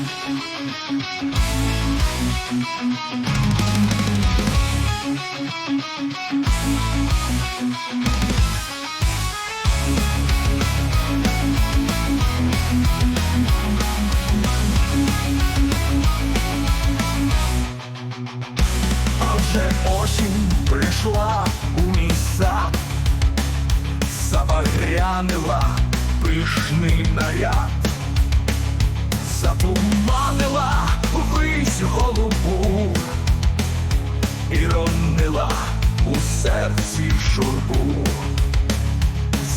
Вже осінь прийшла у мій сад, забагрянила пишний наряд, ронила у серці журбу,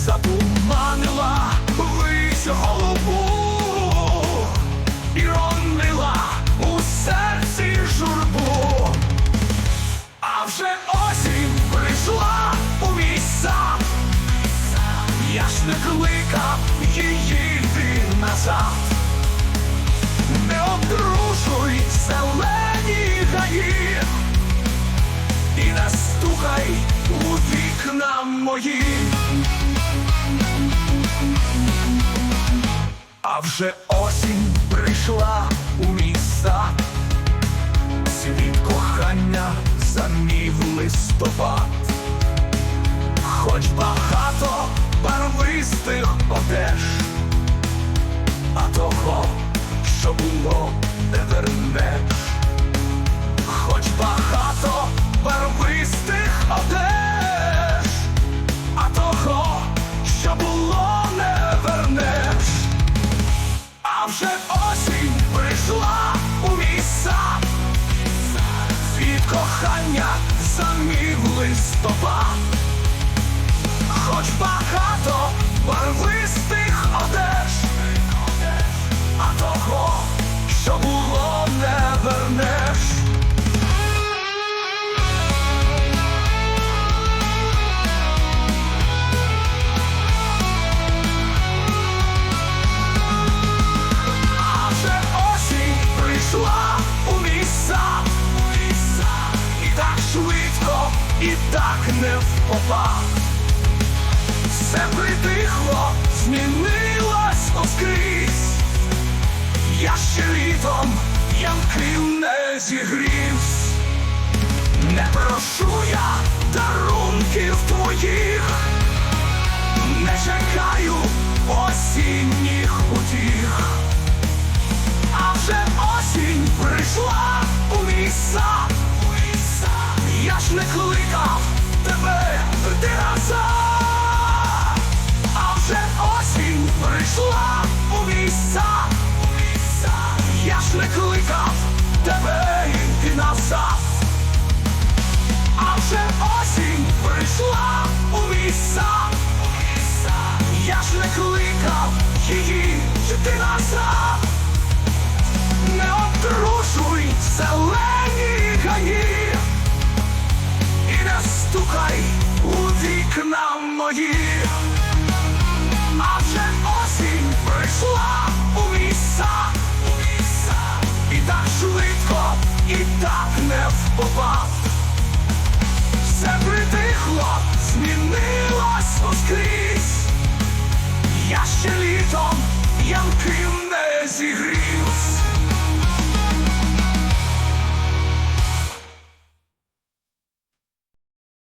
затуманила вись голубу і ронила у серці журбу. А вже вікна мої. А вже осінь прийшла у мій сад Світ кохання замів листопад, хоч багато барвистих одеж, а того, що було, не вернеш, кохання замів листопад, хоч багато впопад. Все притихло, змінилось оскрізь. Я ще літом янків не зігрівсь. Не прошу я дарунків твоїх, не чекаю осінніх утіх. А вже осінь прийшла у мій сад. Я ж не кликав кликав тебе йти назад. А вже осінь прийшла у мій сад. Я ж не кликав її йти назад. Не обтрушуй зелені гаї І не стукай у вікна мої por.